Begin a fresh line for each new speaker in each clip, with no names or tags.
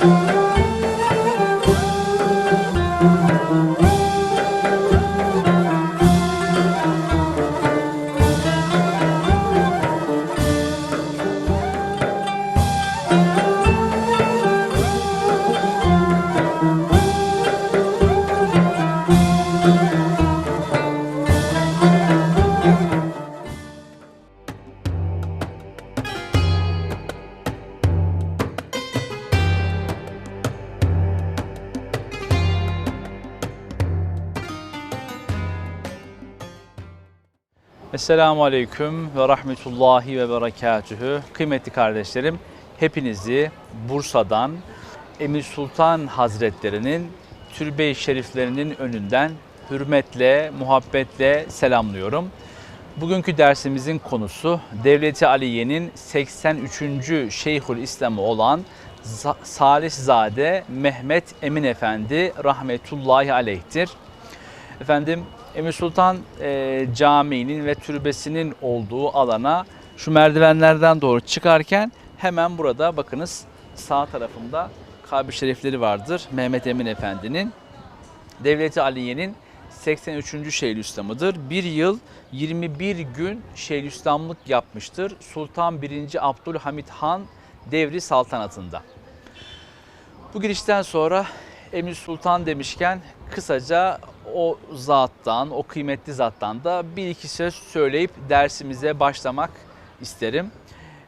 Thank you. Esselamu Aleyküm ve Rahmetullahi ve Berekatühü. Kıymetli kardeşlerim, hepinizi Bursa'dan Emir Sultan Hazretlerinin türbe-i şeriflerinin önünden hürmetle, muhabbetle selamlıyorum. Bugünkü dersimizin konusu Devleti Aliye'nin 83. Şeyhül İslam'ı olan Salihzade Mehmet Emin Efendi rahmetullahi aleyhtir. Efendim Emir Sultan e, Camii'nin ve türbesinin olduğu alana şu merdivenlerden doğru çıkarken hemen burada bakınız sağ tarafında kabir şerifleri vardır. Mehmet Emin Efendi'nin Devleti Aliye'nin 83. Şeyhülislam'ıdır. Bir yıl 21 gün Şeyhülislamlık yapmıştır. Sultan 1. Abdülhamit Han devri saltanatında. Bu girişten sonra Emir Sultan demişken kısaca o zattan, o kıymetli zattan da bir iki söz söyleyip dersimize başlamak isterim.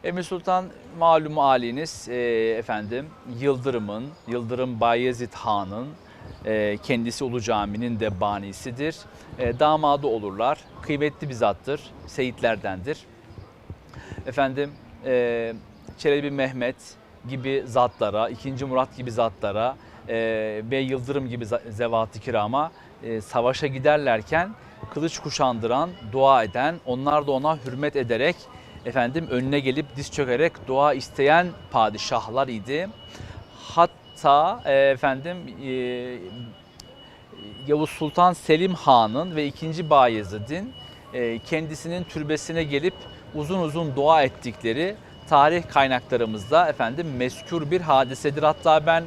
Emir Sultan malum haliniz e, efendim Yıldırım'ın, Yıldırım Bayezid Han'ın e, kendisi Ulu Cami'nin de banisidir. E, damadı olurlar. Kıymetli bir zattır. Seyitlerdendir. Efendim Çelebi Mehmet gibi zatlara, 2. Murat gibi zatlara ve Yıldırım gibi zevat-ı kirama e, savaşa giderlerken kılıç kuşandıran, dua eden, onlar da ona hürmet ederek efendim önüne gelip diz çökerek dua isteyen padişahlar idi. Hatta e, efendim e, Yavuz Sultan Selim Han'ın ve 2. Bayezid'in kendisinin türbesine gelip uzun uzun dua ettikleri tarih kaynaklarımızda efendim meskür bir hadisedir. Hatta ben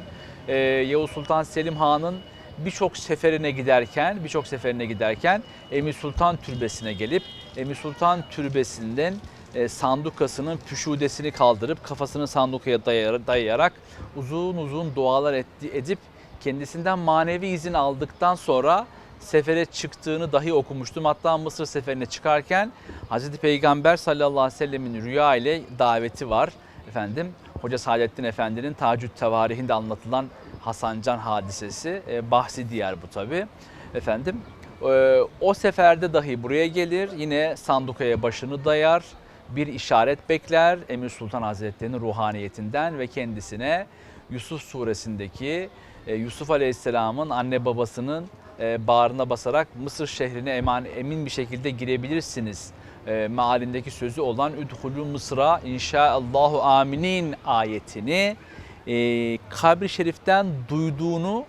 Yavuz Sultan Selim Han'ın birçok seferine giderken, birçok seferine giderken Emir Sultan Türbesi'ne gelip Emir Sultan Türbesi'nden e, sandukasının püşudesini kaldırıp kafasını sandukaya dayayarak uzun uzun dualar etti, edip kendisinden manevi izin aldıktan sonra sefere çıktığını dahi okumuştum. Hatta Mısır seferine çıkarken Hazreti Peygamber sallallahu aleyhi ve sellemin rüya ile daveti var. Efendim Hoca Saadettin Efendi'nin Tacüt Tevarihinde anlatılan Hasancan hadisesi e, bahsi diğer bu tabi. Efendim e, o seferde dahi buraya gelir yine sandukaya başını dayar bir işaret bekler Emir Sultan Hazretleri'nin ruhaniyetinden ve kendisine Yusuf suresindeki e, Yusuf Aleyhisselam'ın anne babasının e, bağrına basarak Mısır şehrine eman, emin bir şekilde girebilirsiniz e, mealindeki sözü olan Üdhulü Mısır'a inşaallahu aminin ayetini e, kabri şeriften duyduğunu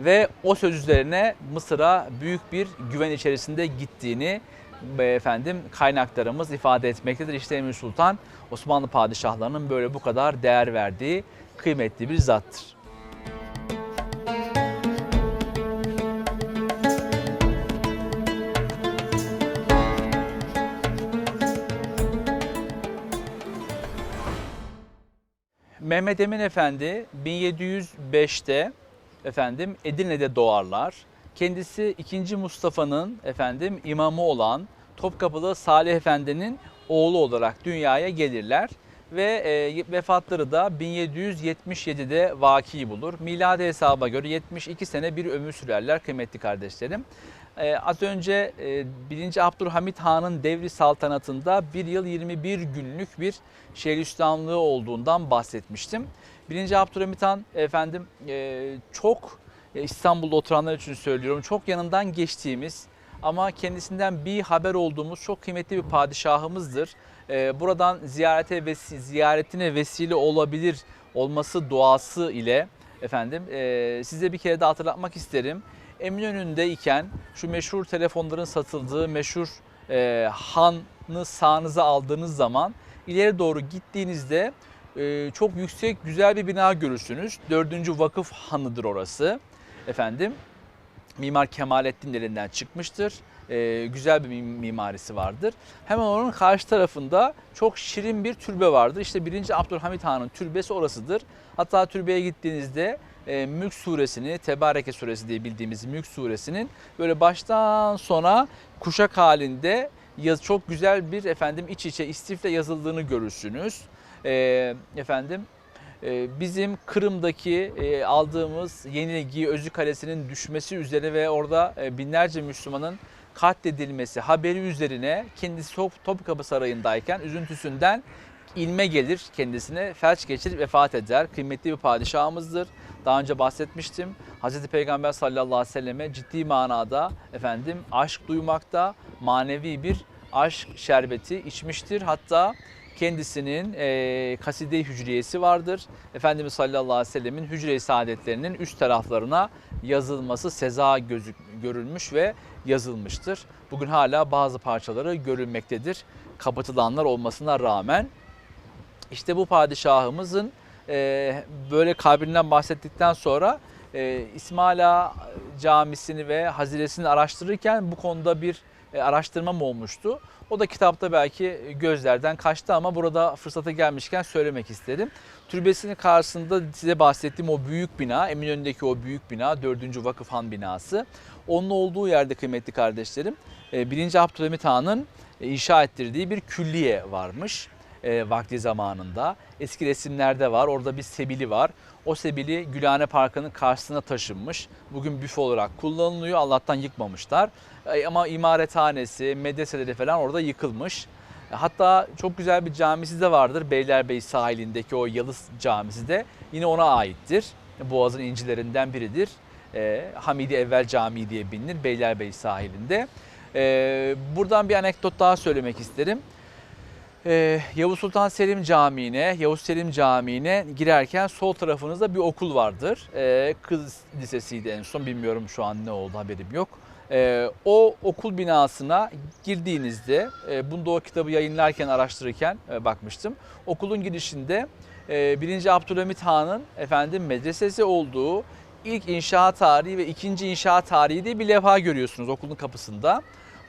ve o söz üzerine Mısır'a büyük bir güven içerisinde gittiğini e, efendim kaynaklarımız ifade etmektedir. İşte Emir Sultan Osmanlı padişahlarının böyle bu kadar değer verdiği kıymetli bir zattır. Mehmet Emin Efendi 1705'te efendim Edirne'de doğarlar. Kendisi 2. Mustafa'nın efendim imamı olan Topkapılı Salih Efendi'nin oğlu olarak dünyaya gelirler ve e, vefatları da 1777'de vaki bulur. Miladi hesaba göre 72 sene bir ömür sürerler kıymetli kardeşlerim. Ee, az önce e, 1. Abdülhamit Han'ın devri saltanatında bir yıl 21 günlük bir Şeyhülislamlığı olduğundan bahsetmiştim. 1. Abdülhamit Han efendim e, çok e, İstanbul'da oturanlar için söylüyorum çok yanından geçtiğimiz ama kendisinden bir haber olduğumuz çok kıymetli bir padişahımızdır. E, buradan ziyarete vesi- ziyaretine vesile olabilir olması duası ile efendim e, size bir kere de hatırlatmak isterim. Eminönü'ndeyken şu meşhur telefonların satıldığı meşhur e, hanı sağınıza aldığınız zaman ileri doğru gittiğinizde e, çok yüksek güzel bir bina görürsünüz. Dördüncü vakıf hanıdır orası efendim. Mimar Kemalettin elinden çıkmıştır. E, güzel bir mim- mimarisi vardır. Hemen onun karşı tarafında çok şirin bir türbe vardır. İşte 1. Abdülhamit Han'ın türbesi orasıdır. Hatta türbeye gittiğinizde e, Mülk suresini, Tebareke suresi diye bildiğimiz Mülk suresinin böyle baştan sona kuşak halinde yaz, çok güzel bir efendim iç içe istifle yazıldığını görürsünüz. E, efendim e, bizim Kırım'daki e, aldığımız Yenilgi Özü Kalesi'nin düşmesi üzerine ve orada e, binlerce Müslümanın katledilmesi haberi üzerine kendisi Top, Topkapı Sarayı'ndayken üzüntüsünden ilme gelir kendisine felç geçirip vefat eder. Kıymetli bir padişahımızdır. Daha önce bahsetmiştim. Hz. Peygamber sallallahu aleyhi ve selleme ciddi manada efendim aşk duymakta, manevi bir aşk şerbeti içmiştir. Hatta kendisinin e, kaside-i hücriyesi vardır. Efendimiz sallallahu aleyhi ve sellemin hücre-i saadetlerinin üst taraflarına yazılması seza gözük, görülmüş ve yazılmıştır. Bugün hala bazı parçaları görülmektedir. Kapatılanlar olmasına rağmen. İşte bu padişahımızın e, böyle kabrinden bahsettikten sonra e, İsmaila Camisi'ni ve haziresini araştırırken bu konuda bir e, araştırmam olmuştu. O da kitapta belki gözlerden kaçtı ama burada fırsata gelmişken söylemek isterim. Türbesinin karşısında size bahsettiğim o büyük bina, Eminönü'ndeki o büyük bina 4. Vakıf Han binası. Onun olduğu yerde kıymetli kardeşlerim 1. Abdülhamit Han'ın e, inşa ettirdiği bir külliye varmış e, vakti zamanında. Eski resimlerde var. Orada bir sebili var. O sebili Gülhane Parkı'nın karşısına taşınmış. Bugün büfe olarak kullanılıyor. Allah'tan yıkmamışlar. E, ama imarethanesi, medreseleri falan orada yıkılmış. E, Hatta çok güzel bir camisi de vardır. Beylerbeyi sahilindeki o Yalız Camisi de yine ona aittir. Boğaz'ın incilerinden biridir. E, Hamidi Evvel Camii diye bilinir Beylerbeyi sahilinde. E, buradan bir anekdot daha söylemek isterim. Ee, Yavuz Sultan Selim Camii'ne, Yavuz Selim Camii'ne girerken sol tarafınızda bir okul vardır. Ee, kız lisesiydi en son, bilmiyorum şu an ne oldu haberim yok. Ee, o okul binasına girdiğinizde, e, bunda o kitabı yayınlarken, araştırırken e, bakmıştım. Okulun girişinde e, 1. Abdülhamit Han'ın efendim medresesi olduğu ilk inşaat tarihi ve ikinci inşaat tarihi diye bir levha görüyorsunuz okulun kapısında.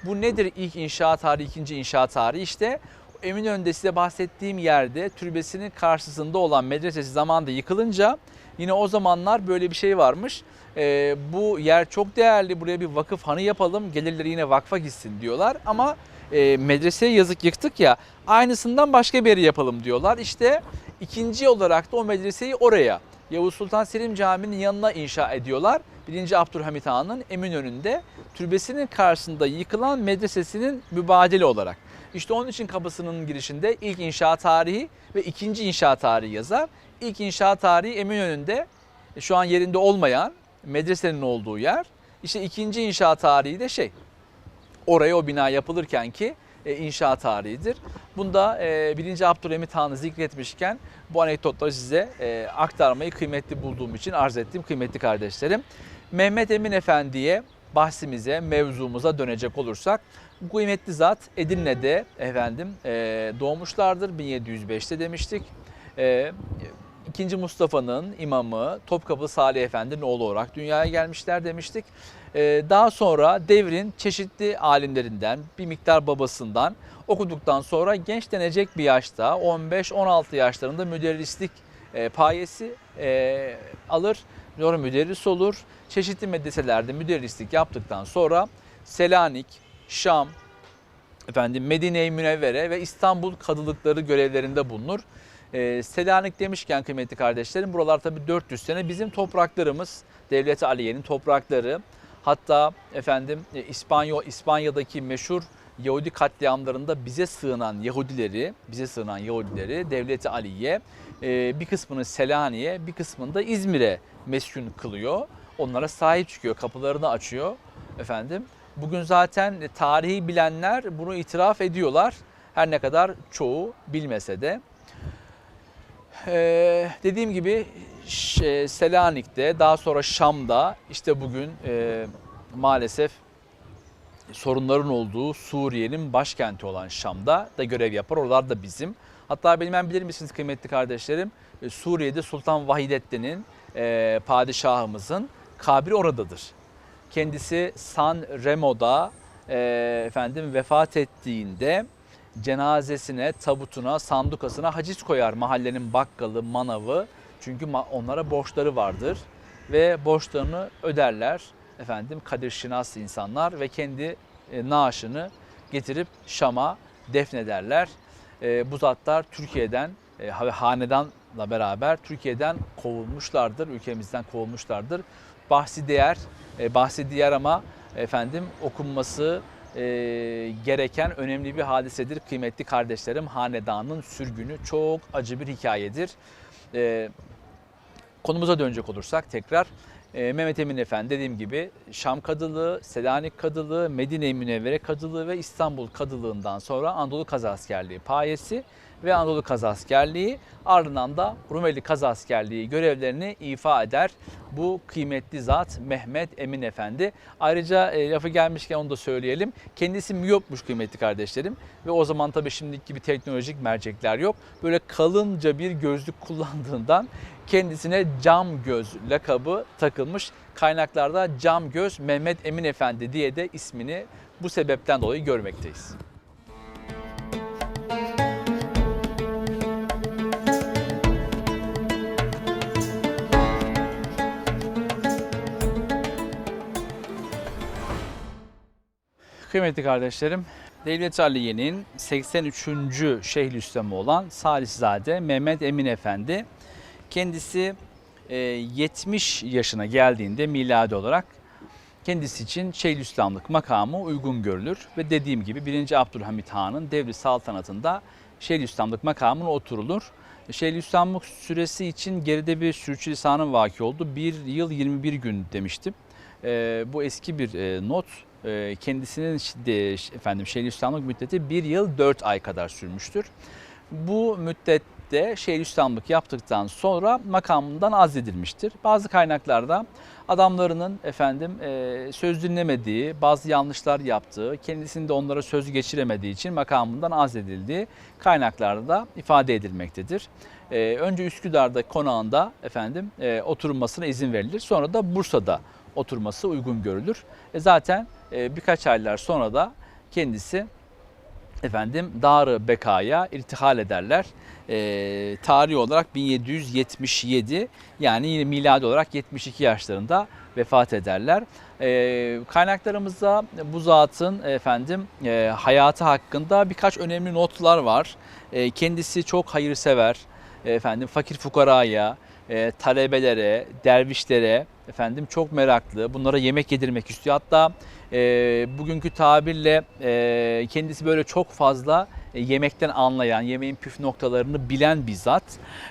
Bu nedir ilk inşaat tarihi, ikinci inşaat tarihi? İşte Eminönü'nde size bahsettiğim yerde türbesinin karşısında olan medresesi zamanında yıkılınca yine o zamanlar böyle bir şey varmış. Ee, bu yer çok değerli buraya bir vakıf hanı yapalım gelirleri yine vakfa gitsin diyorlar ama e, medreseye yazık yıktık ya aynısından başka bir yere yapalım diyorlar. İşte ikinci olarak da o medreseyi oraya Yavuz Sultan Selim Camii'nin yanına inşa ediyorlar. 1. Abdülhamit Han'ın Eminönü'nde türbesinin karşısında yıkılan medresesinin mübadele olarak. İşte onun için kapısının girişinde ilk inşaat tarihi ve ikinci inşaat tarihi yazar. İlk inşaat tarihi Eminönü'nde e, şu an yerinde olmayan medresenin olduğu yer. İşte ikinci inşaat tarihi de şey oraya o bina yapılırken ki e, inşaat tarihidir. Bunda e, 1. Abdülhamit Han'ı zikretmişken bu anekdotları size e, aktarmayı kıymetli bulduğum için arz ettim kıymetli kardeşlerim. Mehmet Emin Efendi'ye bahsimize, mevzumuza dönecek olursak bu kıymetli zat Edirne'de efendim e, doğmuşlardır 1705'te demiştik. E, İkinci Mustafa'nın imamı Topkapı Salih Efendi'nin oğlu olarak dünyaya gelmişler demiştik. Ee, Daha sonra devrin çeşitli alimlerinden bir miktar babasından okuduktan sonra genç denecek bir yaşta 15-16 yaşlarında müderrislik e, payesi e, alır. Sonra müderris olur. Çeşitli medreselerde müderrislik yaptıktan sonra Selanik, Şam, efendim Medine-i Münevvere ve İstanbul kadılıkları görevlerinde bulunur. Ee, Selanik demişken kıymetli kardeşlerim buralar tabi 400 sene bizim topraklarımız Devlet Aliye'nin toprakları. Hatta efendim e, İspanya İspanya'daki meşhur Yahudi katliamlarında bize sığınan Yahudileri, bize sığınan Yahudileri Devleti Aliye e, bir kısmını Selanik'e, bir kısmını da İzmir'e meskun kılıyor. Onlara sahip çıkıyor, kapılarını açıyor efendim. Bugün zaten tarihi bilenler bunu itiraf ediyorlar. Her ne kadar çoğu bilmese de. Ee, dediğim gibi Ş- Selanik'te daha sonra Şam'da işte bugün e, maalesef sorunların olduğu Suriye'nin başkenti olan Şam'da da görev yapar. Oralar da bizim. Hatta bilmem bilir misiniz kıymetli kardeşlerim? e, Suriye'de Sultan Vahidettin'in e, padişahımızın kabri oradadır. Kendisi San Remo'da e, efendim vefat ettiğinde cenazesine, tabutuna, sandukasına haciz koyar mahallenin bakkalı, manavı. Çünkü onlara borçları vardır ve borçlarını öderler. Efendim kadir şinas insanlar ve kendi e, naaşını getirip Şam'a defnederler. E, bu zatlar Türkiye'den e, hanedanla beraber Türkiye'den kovulmuşlardır, ülkemizden kovulmuşlardır. Bahsi değer, e, bahsi ama efendim okunması e, gereken önemli bir hadisedir. Kıymetli kardeşlerim, hanedanın sürgünü çok acı bir hikayedir. E, konumuza dönecek olursak tekrar e, Mehmet Emin Efendi dediğim gibi Şam Kadılığı, Selanik Kadılığı, Medine-i Münevvere Kadılığı ve İstanbul Kadılığından sonra Anadolu Kazaskerliği payesi ve Anadolu Kazaskerliği ardından da Rumeli Kazaskerliği görevlerini ifa eder. Bu kıymetli zat Mehmet Emin Efendi. Ayrıca e, lafı gelmişken onu da söyleyelim. Kendisi miyopmuş kıymetli kardeşlerim ve o zaman tabii şimdiki gibi teknolojik mercekler yok. Böyle kalınca bir gözlük kullandığından kendisine cam göz lakabı takılmış. Kaynaklarda cam göz Mehmet Emin Efendi diye de ismini bu sebepten dolayı görmekteyiz. Kıymetli kardeşlerim, Devlet Aliye'nin 83. Şeyhülislamı olan Saliszade Mehmet Emin Efendi kendisi e, 70 yaşına geldiğinde miladi olarak kendisi için Şeyhülislamlık makamı uygun görülür ve dediğim gibi 1. Abdülhamit Han'ın devri saltanatında Şeyhülislamlık makamına oturulur. Şeyhülislamlık süresi için geride bir sürçülisanın vaki oldu. 1 yıl 21 gün demiştim. E, bu eski bir e, not. E, kendisinin efendim Şeyhülislamlık müddeti 1 yıl 4 ay kadar sürmüştür. Bu müddette Şeyhülislamlık yaptıktan sonra makamından azledilmiştir. Bazı kaynaklarda adamlarının efendim e, söz dinlemediği, bazı yanlışlar yaptığı, kendisinin de onlara söz geçiremediği için makamından azledildiği kaynaklarda ifade edilmektedir. E, önce Üsküdar'da konağında efendim e, oturulmasına izin verilir. Sonra da Bursa'da oturması uygun görülür. E, zaten e, birkaç aylar sonra da kendisi efendim Dar-ı Beka'ya irtihal ederler. E, tarih olarak 1777 yani yine miladi olarak 72 yaşlarında vefat ederler. E, kaynaklarımızda bu zatın efendim e, hayatı hakkında birkaç önemli notlar var. E, kendisi çok hayırsever, efendim fakir fukaraya, e, talebelere, dervişlere efendim çok meraklı. Bunlara yemek yedirmek istiyor. Hatta e, bugünkü tabirle e, kendisi böyle çok fazla e, yemekten anlayan, yemeğin püf noktalarını bilen bir zat.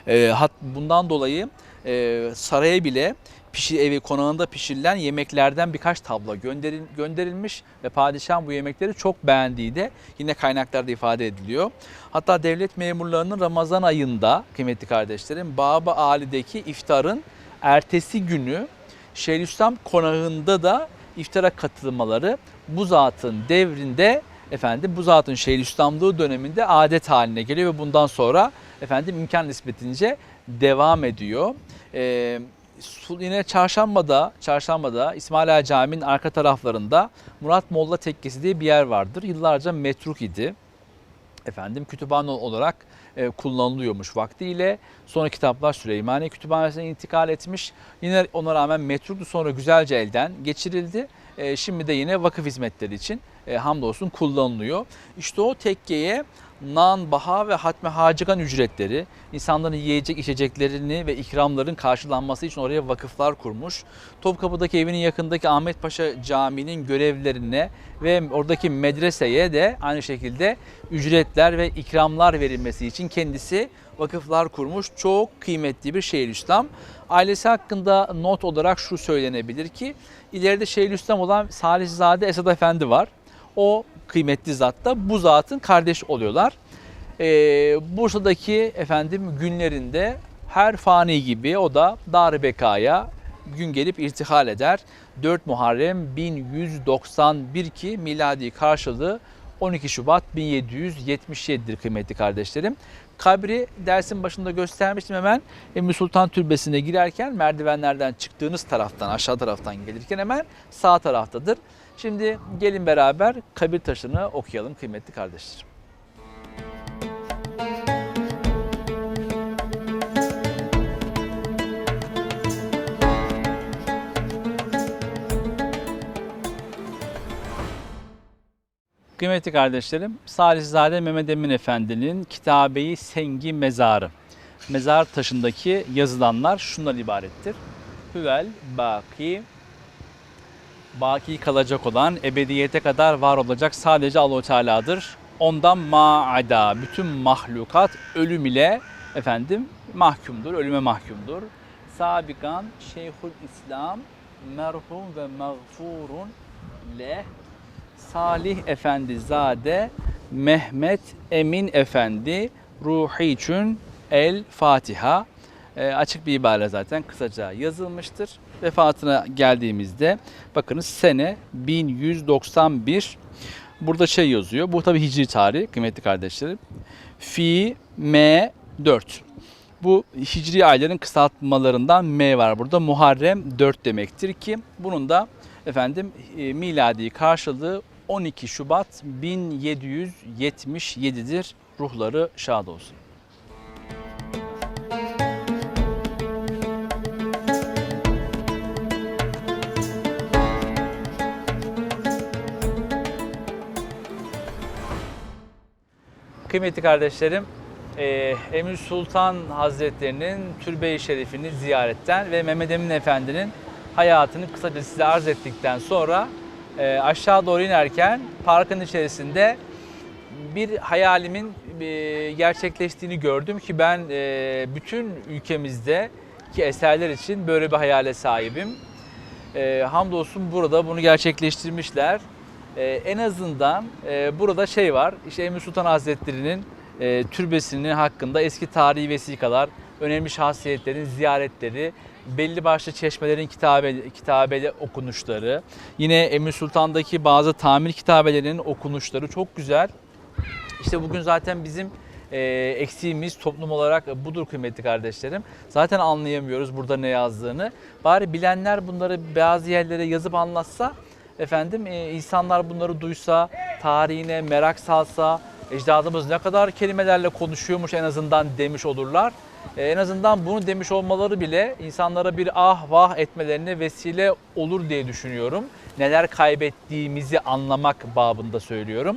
E, hat, bundan dolayı e, saraya bile pişi, evi konağında pişirilen yemeklerden birkaç tablo gönderil, gönderilmiş ve padişah bu yemekleri çok beğendiği de yine kaynaklarda ifade ediliyor. Hatta devlet memurlarının Ramazan ayında kıymetli kardeşlerim Baba Ali'deki iftarın ertesi günü Şeyhülislam konağında da iftara katılmaları bu zatın devrinde efendim bu zatın Şeyhülislamlığı döneminde adet haline geliyor ve bundan sonra efendim imkan nispetince devam ediyor. Ee, yine Çarşamba'da, Çarşamba'da İsmail Ağa Camii'nin arka taraflarında Murat Molla Tekkesi diye bir yer vardır. Yıllarca metruk idi. Efendim kütüphane olarak e, kullanılıyormuş vaktiyle. Sonra kitaplar Süleymaniye Kütüphanesi'ne intikal etmiş. Yine ona rağmen metruktu sonra güzelce elden geçirildi. E, şimdi de yine vakıf hizmetleri için e, hamdolsun kullanılıyor. İşte o tekkeye nan, baha ve hatme hacigan ücretleri, insanların yiyecek içeceklerini ve ikramların karşılanması için oraya vakıflar kurmuş. Topkapı'daki evinin yakındaki Ahmet Paşa Camii'nin görevlerine ve oradaki medreseye de aynı şekilde ücretler ve ikramlar verilmesi için kendisi vakıflar kurmuş. Çok kıymetli bir Şeyhülislam. Ailesi hakkında not olarak şu söylenebilir ki ileride Şeyhülislam olan Salihzade Esad Efendi var. O kıymetli zat da bu zatın kardeş oluyorlar. Ee, Bursa'daki efendim günlerinde her fani gibi o da Dar-ı Beka'ya gün gelip irtihal eder. 4 Muharrem 1191 ki miladi karşılığı 12 Şubat 1777'dir kıymetli kardeşlerim. Kabri dersin başında göstermiştim hemen Emir Sultan Türbesi'ne girerken merdivenlerden çıktığınız taraftan aşağı taraftan gelirken hemen sağ taraftadır. Şimdi gelin beraber kabir taşını okuyalım kıymetli kardeşlerim. Kıymetli kardeşlerim, Salihzade Mehmet Emin Efendi'nin Kitabe-i Sengi Mezarı. Mezar taşındaki yazılanlar şundan ibarettir. Hüvel baki baki kalacak olan, ebediyete kadar var olacak sadece Allahu Teala'dır. Ondan maada bütün mahlukat ölüm ile efendim mahkumdur, ölüme mahkumdur. Sabikan Şeyhül İslam merhum ve mağfurun leh Salih Efendi Zade Mehmet Emin Efendi ruhi için El Fatiha E, açık bir ibare zaten kısaca yazılmıştır. Vefatına geldiğimizde bakınız sene 1191 burada şey yazıyor. Bu tabi hicri tarih kıymetli kardeşlerim. Fi M 4. Bu hicri ayların kısaltmalarından M var burada. Muharrem 4 demektir ki bunun da efendim e, miladi karşılığı 12 Şubat 1777'dir. Ruhları şad olsun. Kıymetli kardeşlerim, e, Emir Sultan Hazretlerinin türbe-i şerifini ziyaretten ve Mehmet Emin Efendi'nin hayatını kısaca size arz ettikten sonra e, aşağı doğru inerken parkın içerisinde bir hayalimin e, gerçekleştiğini gördüm ki ben bütün ülkemizde ki eserler için böyle bir hayale sahibim. Hamdolsun burada bunu gerçekleştirmişler. E, en azından e, burada şey var, işte Emir Sultan Hazretleri'nin e, türbesinin hakkında eski tarihi vesikalar, önemli şahsiyetlerin ziyaretleri, belli başlı çeşmelerin kitabe, kitabeli okunuşları, yine Emir Sultan'daki bazı tamir kitabelerinin okunuşları çok güzel. İşte bugün zaten bizim e, eksiğimiz toplum olarak budur kıymetli kardeşlerim. Zaten anlayamıyoruz burada ne yazdığını. Bari bilenler bunları bazı yerlere yazıp anlatsa, efendim e, insanlar bunları duysa, tarihine merak salsa, ecdadımız ne kadar kelimelerle konuşuyormuş en azından demiş olurlar. E, en azından bunu demiş olmaları bile insanlara bir ah vah etmelerine vesile olur diye düşünüyorum. Neler kaybettiğimizi anlamak babında söylüyorum.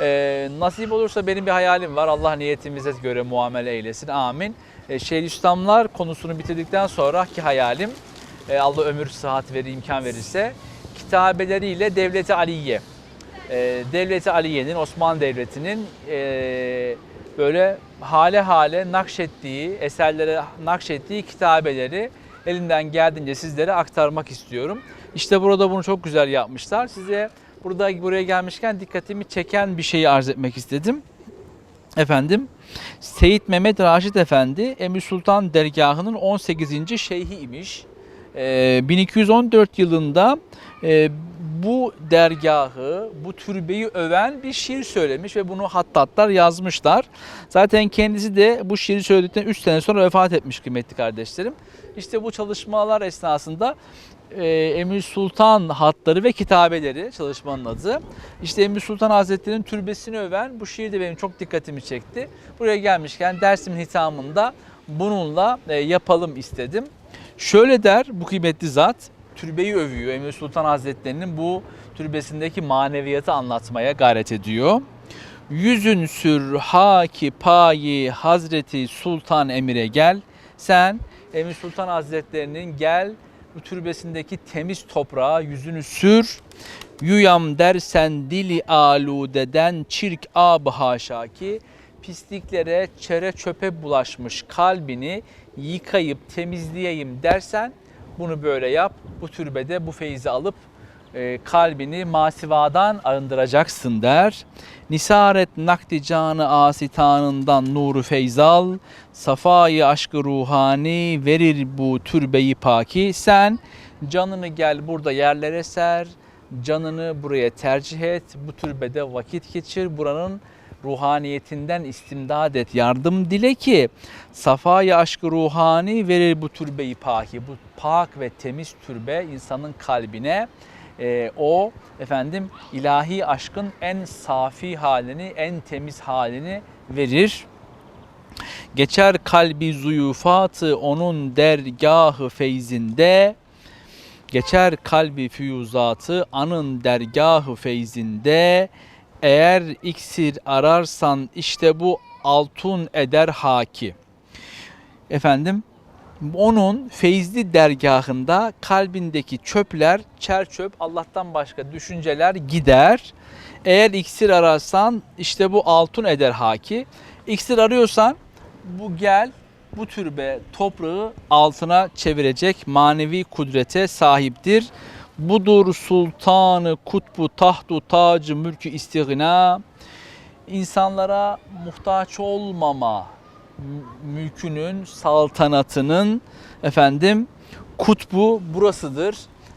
E, nasip olursa benim bir hayalim var. Allah niyetimize göre muamele eylesin. Amin. E, Şeyhülislamlar konusunu bitirdikten sonraki hayalim e, Allah ömür sıhhat verir, imkan verirse kitabeleriyle Devleti Aliye. E, Devleti Aliye'nin, Osmanlı Devleti'nin e, böyle hale hale nakşettiği, eserlere nakşettiği kitabeleri elimden geldiğince sizlere aktarmak istiyorum. İşte burada bunu çok güzel yapmışlar. Size burada buraya gelmişken dikkatimi çeken bir şeyi arz etmek istedim. Efendim, Seyit Mehmet Raşit Efendi Emir Sultan Dergahı'nın 18. şeyhi imiş. Ee, 1214 yılında e, bu dergahı, bu türbeyi öven bir şiir söylemiş ve bunu hattatlar yazmışlar. Zaten kendisi de bu şiiri söyledikten 3 sene sonra vefat etmiş kıymetli kardeşlerim. İşte bu çalışmalar esnasında e, Emir Sultan hatları ve kitabeleri çalışmanın adı. İşte Emir Sultan Hazretleri'nin türbesini öven bu şiir de benim çok dikkatimi çekti. Buraya gelmişken dersimin hitamında bununla e, yapalım istedim. Şöyle der bu kıymetli zat, türbeyi övüyor. Emir Sultan Hazretleri'nin bu türbesindeki maneviyatı anlatmaya gayret ediyor. Yüzün sür haki payi Hazreti Sultan Emir'e gel. Sen Emir Sultan Hazretleri'nin gel bu türbesindeki temiz toprağa yüzünü sür. Yuyam dersen dili aludeden çirk ab haşa ki pisliklere, çere çöpe bulaşmış kalbini yıkayıp temizleyeyim dersen bunu böyle yap. Bu türbede bu feyzi alıp e, kalbini masivadan arındıracaksın der. Nisaret nakdi canı asitanından nuru feyzal, safayı aşkı ruhani verir bu türbeyi paki. Sen canını gel burada yerlere ser, canını buraya tercih et, bu türbede vakit geçir, buranın ruhaniyetinden istimdad et, yardım dile ki safaya aşkı ruhani verir bu türbeyi paki. Bu pak ve temiz türbe insanın kalbine e, o efendim ilahi aşkın en safi halini, en temiz halini verir. Geçer kalbi zuyufatı onun dergahı feyzinde. Geçer kalbi füyuzatı anın dergahı feyzinde. Eğer iksir ararsan işte bu altun eder haki. Efendim onun feyzli dergahında kalbindeki çöpler, çer çöp, Allah'tan başka düşünceler gider. Eğer iksir ararsan işte bu altın eder haki. İksir arıyorsan bu gel bu türbe toprağı altına çevirecek manevi kudrete sahiptir. Budur sultanı kutbu tahtu tacı mülkü istigna. İnsanlara muhtaç olmama mü- mülkünün, saltanatının efendim kutbu burasıdır.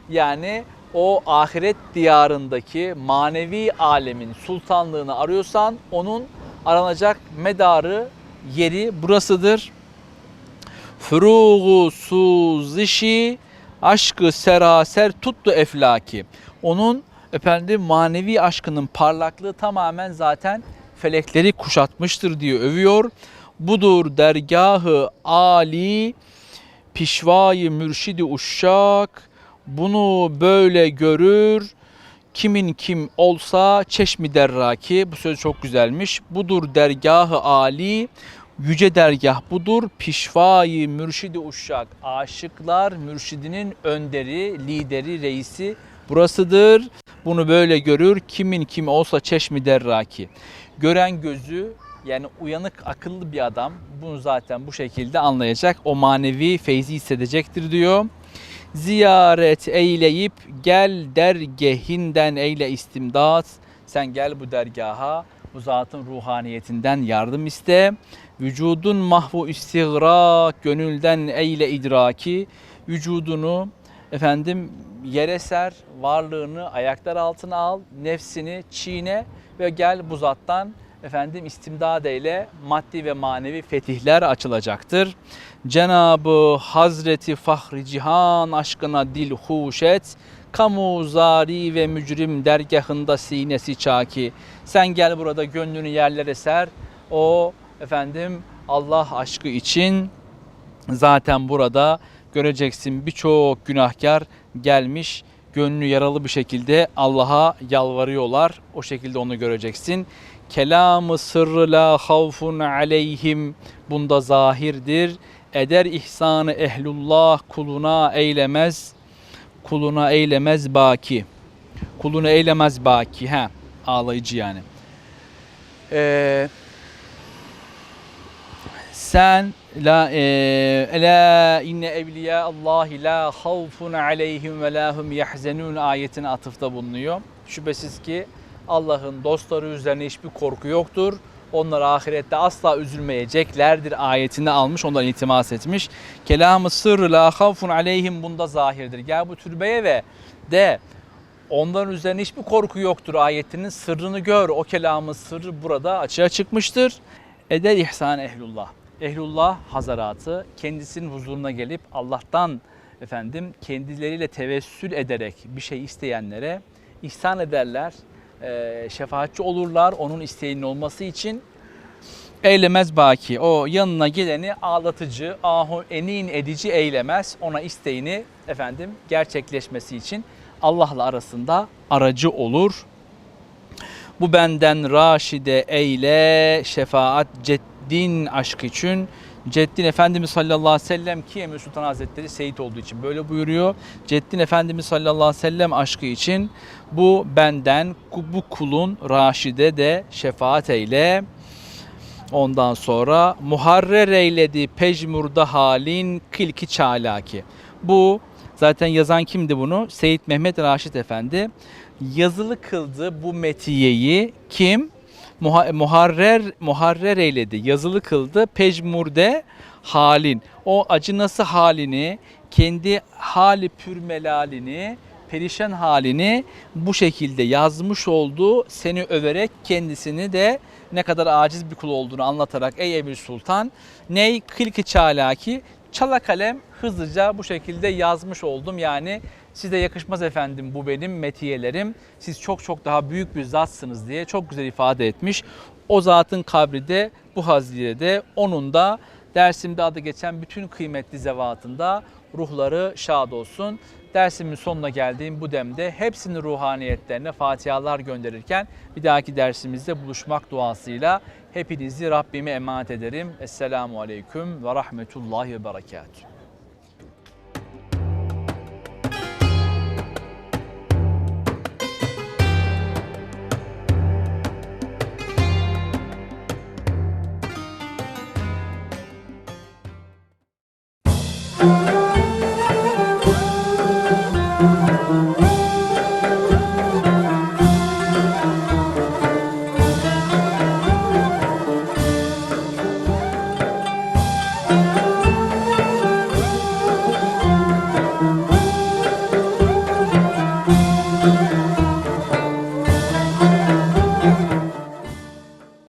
Yani o ahiret diyarındaki manevi alemin sultanlığını arıyorsan onun aranacak medarı, yeri burasıdır. Furugu suzişi aşkı seraser tuttu eflaki. Onun efendim manevi aşkının parlaklığı tamamen zaten felekleri kuşatmıştır diye övüyor. Budur dergahı ali pişvayı mürşidi uşşak bunu böyle görür kimin kim olsa çeşmi derraki bu söz çok güzelmiş budur dergahı ali yüce dergah budur pişvayı mürşidi uşşak aşıklar mürşidinin önderi lideri reisi burasıdır bunu böyle görür kimin kim olsa çeşmi derraki gören gözü yani uyanık akıllı bir adam bunu zaten bu şekilde anlayacak. O manevi feyzi hissedecektir diyor. Ziyaret eyleyip gel dergehinden eyle istimdat. Sen gel bu dergaha bu zatın ruhaniyetinden yardım iste. Vücudun mahvu istigrak gönülden eyle idraki. Vücudunu efendim yere ser, varlığını ayaklar altına al, nefsini çiğne ve gel bu zattan efendim istimdad eyle maddi ve manevi fetihler açılacaktır. Cenabı Hazreti Fahri Cihan aşkına dil huşet, kamu zari ve mücrim dergahında sinesi çaki. Sen gel burada gönlünü yerlere ser. O efendim Allah aşkı için zaten burada göreceksin birçok günahkar gelmiş gönlü yaralı bir şekilde Allah'a yalvarıyorlar. O şekilde onu göreceksin. Kelamı sırrı la havfun aleyhim bunda zahirdir. Eder ihsanı ehlullah kuluna eylemez. Kuluna eylemez baki. Kulunu eylemez baki. Ha, ağlayıcı yani. Ee, sen la e, la inne evliya Allah la havfun aleyhim ve la hum yahzenun ayetine atıfta bulunuyor. Şüphesiz ki Allah'ın dostları üzerine hiçbir korku yoktur. Onlar ahirette asla üzülmeyeceklerdir ayetini almış, ondan iltimas etmiş. Kelamı sırrı la havfun aleyhim bunda zahirdir. Gel bu türbeye ve de onların üzerine hiçbir korku yoktur ayetinin sırrını gör. O kelamın sırrı burada açığa çıkmıştır. Eder ihsan ehlullah. Ehlullah hazaratı kendisinin huzuruna gelip Allah'tan efendim kendileriyle tevessül ederek bir şey isteyenlere ihsan ederler. Eee, şefaatçi olurlar onun isteğinin olması için. Eylemez baki. O yanına geleni ağlatıcı, ahu enin edici eylemez. Ona isteğini efendim gerçekleşmesi için Allah'la arasında aracı olur. Bu benden raşide eyle şefaat ceddin aşk için. Ceddin Efendimiz sallallahu aleyhi ve sellem ki Emir Sultan Hazretleri Seyit olduğu için böyle buyuruyor. Ceddin Efendimiz sallallahu aleyhi ve sellem aşkı için bu benden bu kulun raşide de şefaat eyle. Ondan sonra muharrer eyledi pejmurda halin kilki çalaki. Bu zaten yazan kimdi bunu? Seyit Mehmet Raşit Efendi. Yazılı kıldı bu metiyeyi kim? Muha- muharrer muharrer eyledi. Yazılı kıldı pejmurde halin. O acınası halini, kendi hali pürmelalini perişan halini bu şekilde yazmış oldu. Seni överek kendisini de ne kadar aciz bir kul olduğunu anlatarak ey Emir Sultan ney kılki çalaki çala kalem hızlıca bu şekilde yazmış oldum. Yani size yakışmaz efendim bu benim metiyelerim. Siz çok çok daha büyük bir zatsınız diye çok güzel ifade etmiş. O zatın kabri de bu hazirede onun da dersimde adı geçen bütün kıymetli zevatında ruhları şad olsun. Dersimin sonuna geldiğim bu demde hepsinin ruhaniyetlerine fatihalar gönderirken bir dahaki dersimizde buluşmak duasıyla hepinizi Rabbime emanet ederim. Esselamu Aleyküm ve Rahmetullahi ve Berekatuhu.